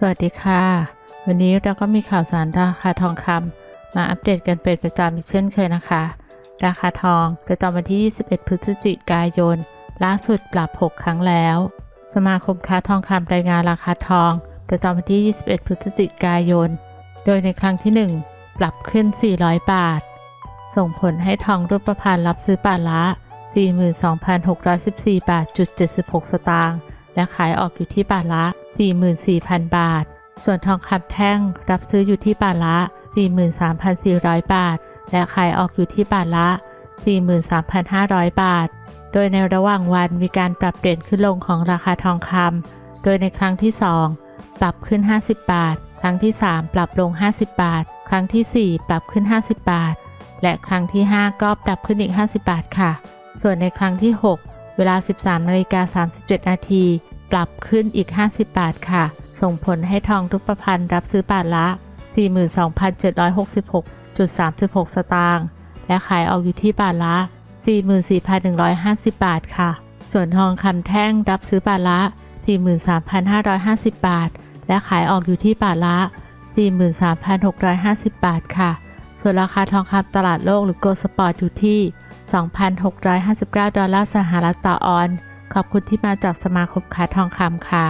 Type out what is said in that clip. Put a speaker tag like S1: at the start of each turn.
S1: สวัสดีค่ะ วันนี้เราก็มีข่าวสารราคาทองคำมาอัปเดตกันเป็นประจำอีกเช่นเคยนะคะ ราคาทองประจำวันที่ 21 พฤศจิกายน ล่าสุดปรับ 6 ครั้งแล้ว สมาคมค้าทองคำรายงานราคาทอง ประจำวันที่ 21 พฤศจิกายน โดยในครั้งที่ 1 ปรับขึ้น 400 บาท ส่งผลให้ทองรูปพรรณรับซื้อบาทละ 42,614 บาทจุด76 สตางค์ และขายออกอยู่ที่บาทละ 44,000 บาท ส่วนทองคำแท่งรับซื้ออยู่ที่บาทละ 43,400 บาท และขายออกอยู่ที่บาทละ 43,500 บาท โดยในระหว่างวันมีการปรับเปลี่ยนขึ้นลงของราคาทองคำโดยในครั้งที่ 2 ปรับขึ้น 50 บาท ครั้งที่ 3 ปรับลง 50 บาท ครั้งทีสี่4 ปรับขึ้น 50 บาท และครั้งที่ 5 ก็ปรับขึ้นอีก 50 บาทค่ะ ส่วนในครั้งที่ 6 เวลา 13นาฬิกา37 นาที ปรับขึ้นอีก 50 บาทค่ะ ส่งผลให้ทองรูปพรรณรับซื้อบาทละ 42,766.36 สตางค์ และขายออกอยู่ที่บาทละ 44,150 บาทค่ะ ส่วนทองคำแท่งรับซื้อบาทละ 43,550 บาท และขายออกอยู่ที่บาทละ 43,650 บาทค่ะ ส่วนราคาทองคำตลาดโลกหรือ Gold Spot อยู่ที่ 2,659 ดอลลาร์สหรัฐต่อออนซ์ ขอบคุณที่มาจากสมาคมค้าทองคำค่ะ